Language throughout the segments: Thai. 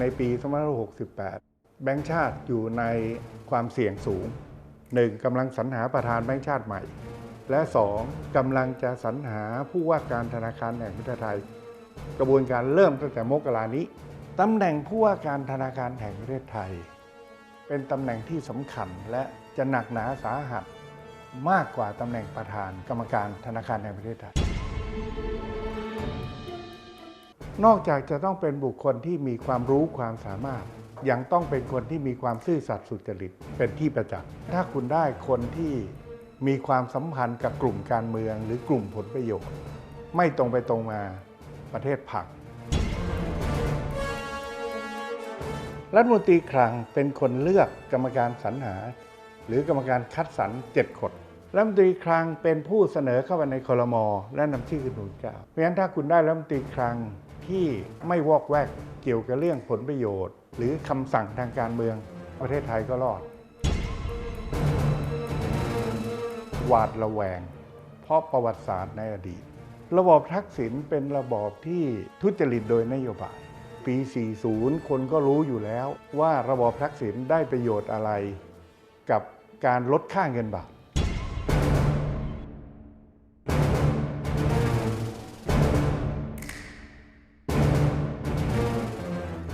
ในปี 2568 แบงก์ชาติอยู่ในความเสี่ยงสูง 1. กำลังสรรหาประธานแบงก์ชาติใหม่ และ 2. กำลังจะสรรหาผู้ว่าการธนาคารแห่งประเทศไทย กระบวนการเริ่มตั้งแต่มกรานี้ตำแหน่งผู้ว่าการธนาคารแห่งประเทศไทย เป็นตำแหน่งที่สำคัญและจะหนักหนาสาหัสมากกว่าตำแหน่งประธานกรรมการธนาคารแห่งประเทศไทย นอกจากจะต้องเป็นบุคคลที่มีความรู้ความสามารถ ยังต้องเป็นคนที่มีความซื่อสัตย์สุจริตเป็นที่ประจักษ์ถ้าคุณได้คนที่มีความสัมพันธ์กับกลุ่มการเมือง หรือกลุ่มผลประโยชน์ ไม่ตรงไปตรงมาประเทศผักรัฐมนตรีคลังเป็นคนเลือกกรรมการสรรหา หรือกรรมการคัดสรร7คนรัฐมนตรีคลังเป็นผู้เสนอเข้าไปในคลมอและนำชื่อคุณหนุนเกล้าเพราะฉะนั้นถ้าคุณได้รัฐมนตรีคลัง ที่ไม่วอกแวกเกี่ยวกับเรื่องผลประโยชน์ หรือคำสั่งทางการเมืองประเทศไทยก็รอด หวาดระแวง เพราะประวัติศาสตร์ในอดีต ระบอบทักษิณเป็นระบอบที่ทุจริตโดยนโยบาย ปี 40 คนก็รู้อยู่แล้วว่าระบอบทักษิณได้ประโยชน์อะไร กับการลดค่าเงินบาท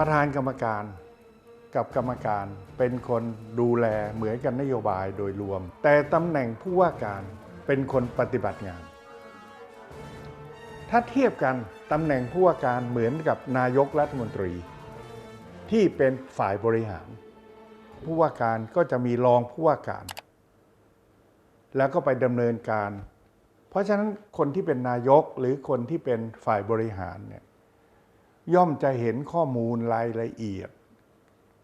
ประธานกรรมการกับกรรมการเป็นคนดูแลเหมือนกันนโยบายโดยรวม แต่ตำแหน่งผู้ว่าการเป็นคนปฏิบัติงาน ถ้าเทียบกันตำแหน่งผู้ว่าการเหมือนกับนายกรัฐมนตรี ที่เป็นฝ่ายบริหาร ผู้ว่าการก็จะมีรองผู้ว่าการ แล้วก็ไปดำเนินการ เพราะฉะนั้นคนที่เป็นนายกหรือคนที่เป็นฝ่ายบริหารเนี่ย ย่อมจะเห็นข้อมูลรายละเอียด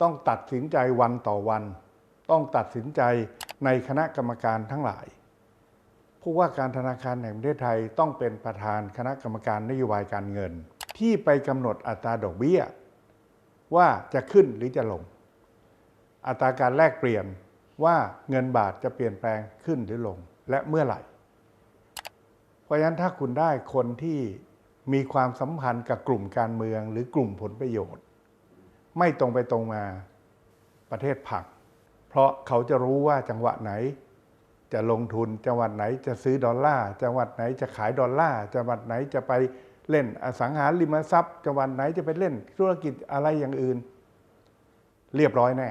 ต้องตัดสินใจวันต่อวัน ต้องตัดสินใจในคณะกรรมการทั้งหลาย ผู้ว่าการธนาคารแห่งประเทศไทยต้องเป็นประธานคณะกรรมการนโยบายการเงิน ที่ไปกำหนดอัตราดอกเบี้ย ว่าจะขึ้นหรือจะลง อัตราการแลกเปลี่ยนว่าเงินบาทจะเปลี่ยนแปลงขึ้นหรือลงและเมื่อไหร่ เพราะฉะนั้นถ้าคุณได้คนที่ มีความสัมพันธ์กับกลุ่มการเมือง หรือกลุ่มผลประโยชน์ ไม่ตรงไปตรงมาประเทศผัก เพราะเขาจะรู้ว่าจังหวะไหน จะลงทุนจังหวัดไหนจะซื้อดอลลาร์จังหวัดไหนจะขายดอลลาร์จังหวัดไหนจะไปเล่นอสังหาริมทรัพย์จังหวัดไหนจะไปเล่นธุรกิจอะไรอย่างอื่น เรียบร้อยแน่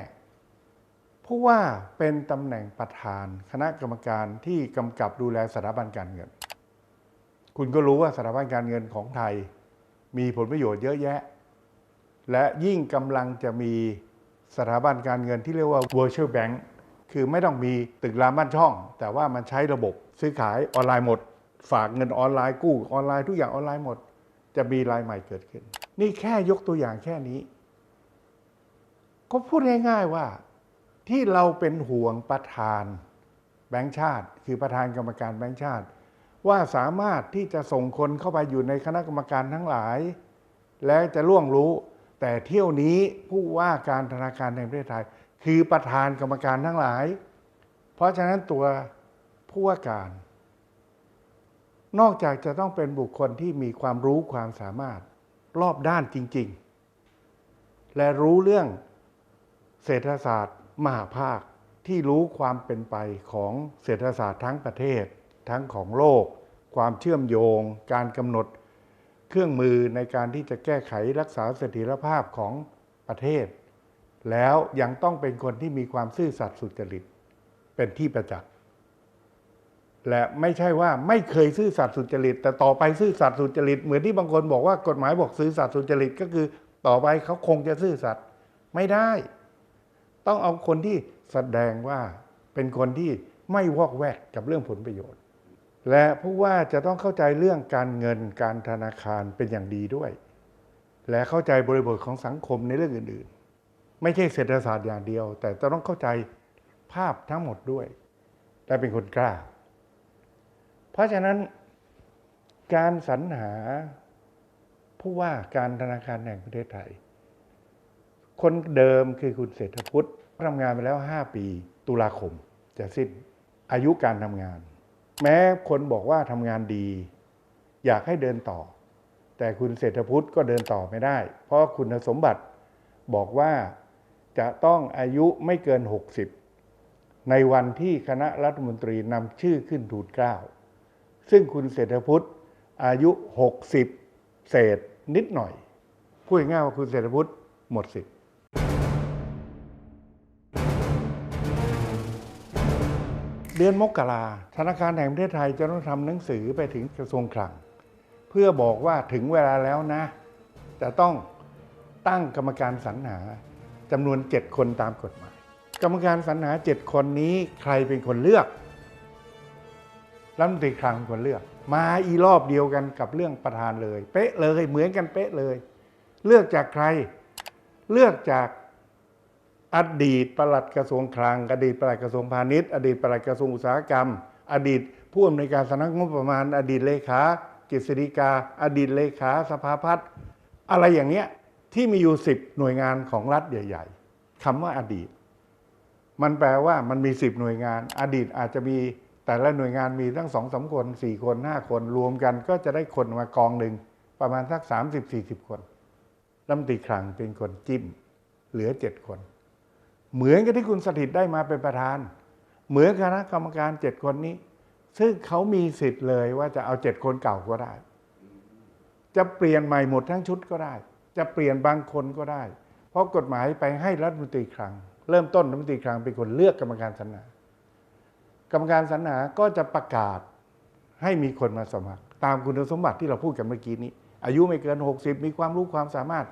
ผู้ว่าเป็นตำแหน่งประธานคณะกรรมการที่กำกับดูแลสถาบันการเงิน คุณก็รู้ว่าสถาบันการเงินของไทย มีผลประโยชน์เยอะแยะ และยิ่งกำลังจะมีสถาบันการเงินที่เรียกว่า virtual bank คือไม่ต้องมีตึกรามบ้านช่อง แต่ว่ามันใช้ระบบซื้อขายออนไลน์หมด ฝากเงินออนไลน์กู้ออนไลน์ทุกอย่างออนไลน์หมด จะมีรายใหม่เกิดขึ้น นี่แค่ยกตัวอย่างแค่นี้ ก็พูดง่ายๆว่าที่เราเป็นห่วงประธานแบงค์ชาติ คือประธานกรรมการแบงค์ชาติ ว่าสามารถที่จะส่งคนเข้าไปอยู่ในคณะกรรมการทั้งหลาย และจะล่วงรู้ แต่เที่ยวนี้ผู้ว่าการธนาคารแห่งประเทศไทย คือประธานกรรมการทั้งหลาย เพราะฉะนั้นตัวผู้ว่าการ นอกจากจะต้องเป็นบุคคลที่มีความรู้ความสามารถรอบด้านจริง ๆ และรู้เรื่องเศรษฐศาสตร์มหาภาคที่รู้ความเป็นไปของเศรษฐศาสตร์ทั้งประเทศ ทั้งของโลก ความเชื่อมโยง การกำหนดเครื่องมือในการที่จะแก้ไขรักษาเสถียรภาพของประเทศ แล้วยังต้องเป็นคนที่มีความซื่อสัตย์สุจริต เป็นที่ประจักษ์และไม่ใช่ว่าไม่เคยซื่อสัตย์สุจริต แต่ต่อไปซื่อสัตย์สุจริต เหมือนที่บางคนบอกว่ากฎหมายบอกซื่อสัตย์สุจริตก็คือ ต่อไปเขาคงจะซื่อสัตย์ไม่ได้ ต้องเอาคนที่แสดงว่าเป็นคนที่ไม่วอกแวกกับเรื่องผลประโยชน์ และผู้ว่าจะต้องเข้าใจเรื่องการเงินการธนาคารเป็นอย่างดีด้วย และเข้าใจบริบทของสังคมในเรื่องอื่นๆ ไม่ใช่เศรษฐศาสตร์อย่างเดียว แต่ต้องเข้าใจภาพทั้งหมดด้วย และเป็นคนกล้า เพราะฉะนั้นการสรรหาผู้ว่าการธนาคารแห่งประเทศไทย คนเดิมคือคุณเศรษฐพุทธทำงานไปแล้ว 5 ปี ตุลาคม จะสิ้นอายุการทำงาน แม้คนบอกว่าทำงานดี อยากให้เดินต่อ แต่คุณเศรษฐพุทธก็เดินต่อไม่ได้ เพราะคุณสมบัติบอกว่าจะต้องอายุไม่เกิน 60 ในวันที่คณะรัฐมนตรีนำชื่อขึ้นทูลเกล้าซึ่งคุณเศรษฐพุทธอายุ 60 เศษนิดหน่อยพูดง่ายว่าคุณเศรษฐพุทธหมดสิทธิ์ เดือนมกราธนาคารแห่งประเทศไทยจะต้องทำหนังสือไปถึงกระทรวงคลัง เพื่อบอกว่าถึงเวลาแล้วนะ จะต้องตั้งกรรมการสรรหาจำนวน 7 คนตามกฎหมาย กรรมการสรรหา 7 คนนี้ใครเป็นคนเลือกรัฐมนตรีคลังเป็นคนเลือก มาอีรอบเดียวกันกับเรื่องประธานเลย เป๊ะเลยเหมือนกันเป๊ะเลย เลือกจากใคร เลือกจาก อดีตประหลัดกระทรวงคลัง อดีตประหลัดกระทรวงพาณิชย์ อดีตประหลัดกระทรวงอุตสาหกรรม อดีตผู้อำนวยการสำนักงบประมาณ อดีตเลขากฤษฎีกา อดีตเลขาสภาพัฒน์อะไรอย่างเนี้ยที่มีอยู่สิบหน่วยงานของรัฐใหญ่ ๆคำว่าอดีต มันแปลว่ามันมีสิบหน่วยงาน อดีตอาจจะมีแต่ละหน่วยงานมีตั้งสองสาคนสี่คนห้าคนรวมกันก็จะได้คนมากองหนึ่งประมาณสักสามสิบสี่สิบคนรัฐมนตรีคลังเป็นคนจิ้ม เหลือเจ็ดคน เหมือนกับที่คุณสถิตได้มาเป็นประธาน เหมือนคณะกรรมการเจ็ดคนนี้ ซึ่งเขามีสิทธิ์เลยว่าจะเอาเจ็ดคนเก่าก็ได้ จะเปลี่ยนใหม่หมดทั้งชุดก็ได้ จะเปลี่ยนบางคนก็ได้ เพราะกฎหมายไปให้รัฐมนตรีคลังเริ่มต้นรัฐมนตรีคลังเป็นคนเลือกกรรมการสรรหากรรมการสรรหาก็จะประกาศให้มีคนมาสมัคร ตามคุณสมบัติที่เราพูดกันเมื่อกี้นี้ อายุไม่เกิน 60 มีความรู้ความสามารถ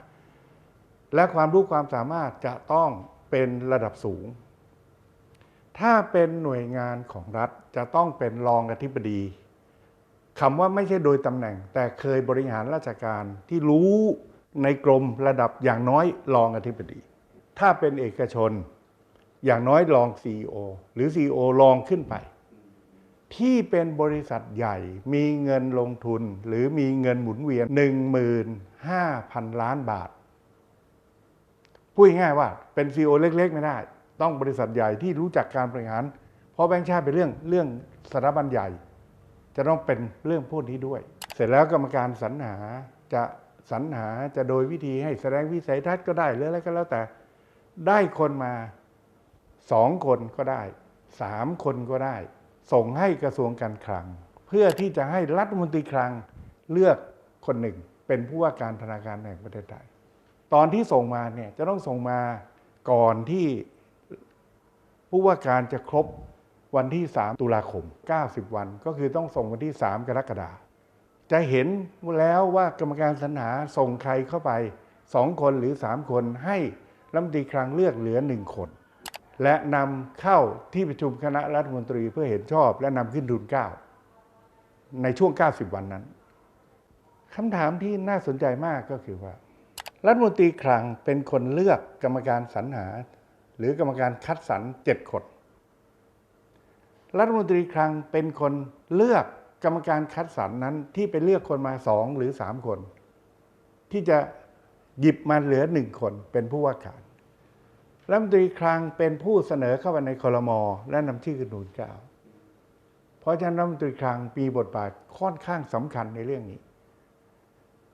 และความรู้ความสามารถจะต้อง เป็นระดับสูง ถ้าเป็นหน่วยงานของรัฐจะต้องเป็นรองอธิบดีคำว่าไม่ใช่โดยตำแหน่ง แต่เคยบริหารราชการที่รู้ในกรมระดับอย่างน้อยรองอธิบดี ถ้าเป็นเอกชนอย่างน้อยรอง CEO หรือ CEO รองขึ้นไป ที่เป็นบริษัทใหญ่มีเงินลงทุนหรือมีเงินหมุนเวียน 15,000 ล้านบาท พูดง่ายว่าเป็น CEO เล็ก ๆ ไม่ได้ ต้องบริษัทใหญ่ที่รู้จักการบริหาร เพราะแบงค์ชาติเป็นเรื่องเรื่องสถาบันใหญ่ จะต้องเป็นเรื่องพวกนี้ด้วย เสร็จแล้วกรรมการสรรหาจะสรรหาจะโดยวิธีให้แสดงวิสัยทัศน์ก็ได้หรืออะไรก็แล้วแต่ได้คนมาสองคนก็ได้สามคนก็ได้ ส่งให้กระทรวงการคลัง เพื่อที่จะให้รัฐมนตรีคลังเลือกคนหนึ่งเป็นผู้ว่าการธนาคารแห่งประเทศไทย ตอนที่ส่งมาเนี่ยจะต้องส่งมาก่อนที่ผู้ว่าการจะครบวันที่ 3 ตุลาคม 90 วัน ก็คือต้องส่งวันที่ 3 กรกฎาคมจะเห็นแล้วว่ากรรมการสรรหาส่งใครเข้าไป 2 คนหรือ 3 คนให้รัฐมนตรีคลังเลือกเหลือ 1 คน และนำเข้าที่ประชุมคณะรัฐมนตรีเพื่อเห็นชอบและนำขึ้นทุนเก้าในช่วง 90 วันนั้นคำถามที่น่าสนใจมากก็คือว่า รัฐมนตรีคลังเป็นคนเลือกกรรมการสรรหา หรือกรรมการคัดสรรเจ็ดคน รัฐมนตรีคลังเป็นคนเลือกกรรมการคัดสรรนั้นที่ไปเลือกคนมาสองหรือสามคน ที่จะหยิบมาเหลือหนึ่งคนเป็นผู้ว่าการรัฐมนตรีคลังเป็นผู้เสนอเข้าไปในคลมอและนำชื่อขึ้นทูลเกล้าเพราะฉะนั้นรัฐมนตรีคลังมีบทบาทค่อนข้างสำคัญในเรื่องนี้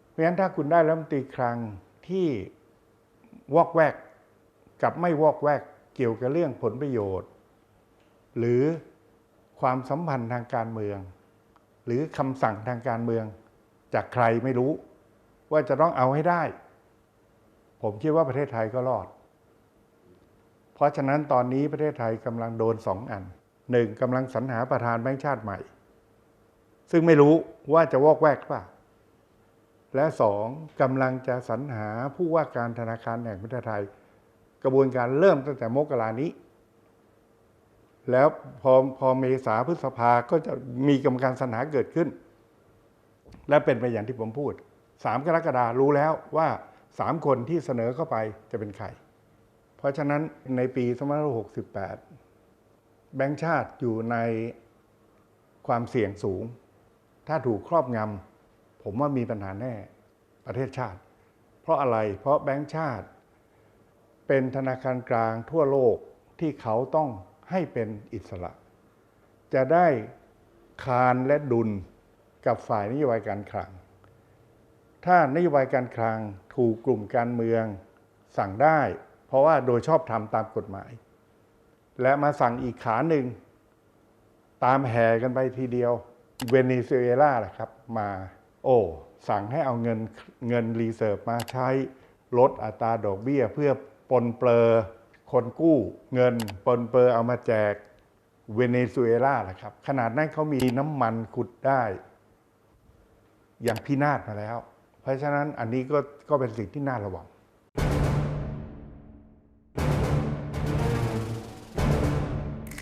เพราะฉะนั้นถ้าคุณได้รัฐมนตรีคลัง ที่วอกแวกกับไม่วอกแวกเกี่ยวกับเรื่องผลประโยชน์ หรือความสัมพันธ์ทางการเมือง หรือคำสั่งทางการเมือง จากใครไม่รู้ ว่าจะต้องเอาให้ได้ ผมคิดว่าประเทศไทยก็รอด เพราะฉะนั้นตอนนี้ประเทศไทยกำลังโดนสองอันหนึ่งกำลังสรรหาประธานแบงค์ชาติใหม่ ซึ่งไม่รู้ว่าจะวอกแวกป่ะ และสองกำลังจะสรรหาผู้ว่าการธนาคารแห่งประเทศไทย กระบวนการเริ่มตั้งแต่มกรานี้ แล้วพอพอเมษาพฤษภาก็จะมีกรรมการสรรหาเกิดขึ้น และเป็นไปอย่างที่ผมพูดสามกรกฎารู้แล้วว่าสามคนที่เสนอเข้าไปจะเป็นใคร เพราะฉะนั้นในปี2568 แบงค์ชาติอยู่ในความเสี่ยงสูง ถ้าถูกครอบงำ ผมว่ามีปัญหาแน่ประเทศชาติ เพราะอะไรเพราะแบงค์ชาติ เป็นธนาคารกลางทั่วโลกที่เขาต้องให้เป็นอิสระ จะได้คานและดุลกับฝ่ายนโยบายการคลัง ถ้านโยบายการคลังถูกกลุ่มการเมืองสั่งได้ เพราะว่าโดยชอบทำตามกฎหมาย และมาสั่งอีกขาหนึ่ง ตามแห่กันไปทีเดียวเวเนซุเอลาแหละครับมา โอ้สั่งให้เอาเงินเงินรีเซิร์ฟมาใช้ลดอัตราดอกเบี้ย เพื่อปนเปลอคนกู้เงินปนเปลอเอามาแจกเวเนซุเอลาแหละครับ ขนาดนั้นเขามีน้ำมันขุดได้ อย่างพินาศมาแล้ว เพราะฉะนั้นอันนี้ก็ก็เป็นสิ่งที่น่าระวัง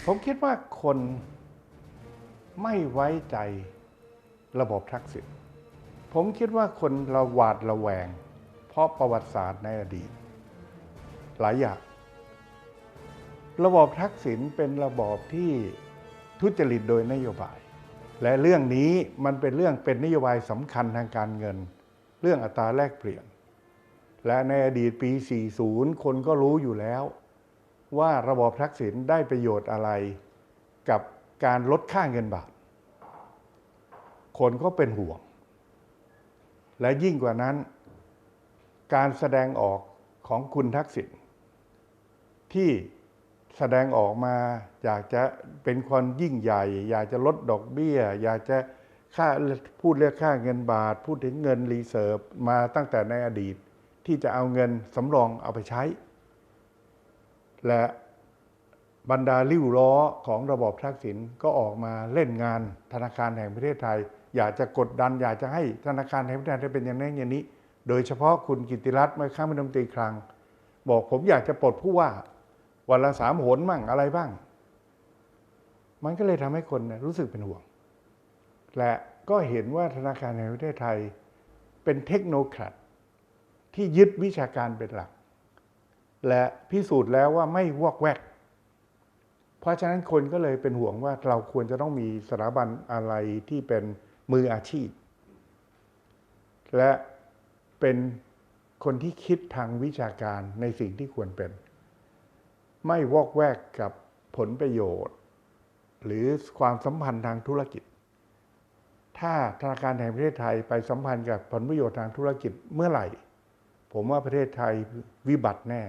ผมคิดว่าคนไม่ไว้ใจระบบทักษิณ ผมคิดว่าคนเราหวาดระแวง เพราะประวัติศาสตร์ในอดีต หลายอย่าง ระบอบทักษิณเป็นระบอบที่ทุจริตโดยนโยบาย และเรื่องนี้มันเป็นเรื่องเป็นนโยบายสำคัญทางการเงิน เรื่องอัตราแลกเปลี่ยน และในอดีตปี 40 คนก็รู้อยู่แล้ว ว่าระบอบทักษิณได้ประโยชน์อะไร กับการลดค่าเงินบาท คนก็เป็นห่วง และยิ่งกว่านั้น การแสดงออกของคุณทักษิณที่แสดงออกมาอยากจะเป็นคนยิ่งใหญ่ อยากจะลดดอกเบี้ย อยากจะค่าพูดเรื่องค่าเงินบาท พูดถึงเงินรีเซิร์ฟมาตั้งแต่ในอดีต ที่จะเอาเงินสำรองเอาไปใช้ และบรรดาริ้วล้อของระบบทักษิณก็ออกมาเล่นงานธนาคารแห่งประเทศไทย อยากจะกดดัน อยากจะให้ธนาคารแห่งประเทศไทยเป็นอย่างนั้นอย่างนี้ โดยเฉพาะคุณกิติรัตน์เมื่อข้ามรัฐมนตรีคลัง บอกผมอยากจะปลดผู้ว่า วันละสามหนมั่งอะไรบ้าง มันก็เลยทำให้คนรู้สึกเป็นห่วง และก็เห็นว่าธนาคารแห่งประเทศไทยเป็นเทคโนแครดที่ยึดวิชาการเป็นหลัก และพิสูจน์แล้วว่าไม่วอกแวก เพราะฉะนั้นคนก็เลยเป็นห่วงว่าเราควรจะต้องมีสถาบันอะไรที่เป็น มืออาชีพ และเป็นคนที่คิดทางวิชาการในสิ่งที่ควรเป็น ไม่วอกแวกกับผลประโยชน์ หรือความสัมพันธ์ทางธุรกิจ ถ้าธนาคารแห่งประเทศไทยไปสัมพันธ์กับผลประโยชน์ทางธุรกิจเมื่อไหร่ ผมว่าประเทศไทยวิบัติแน่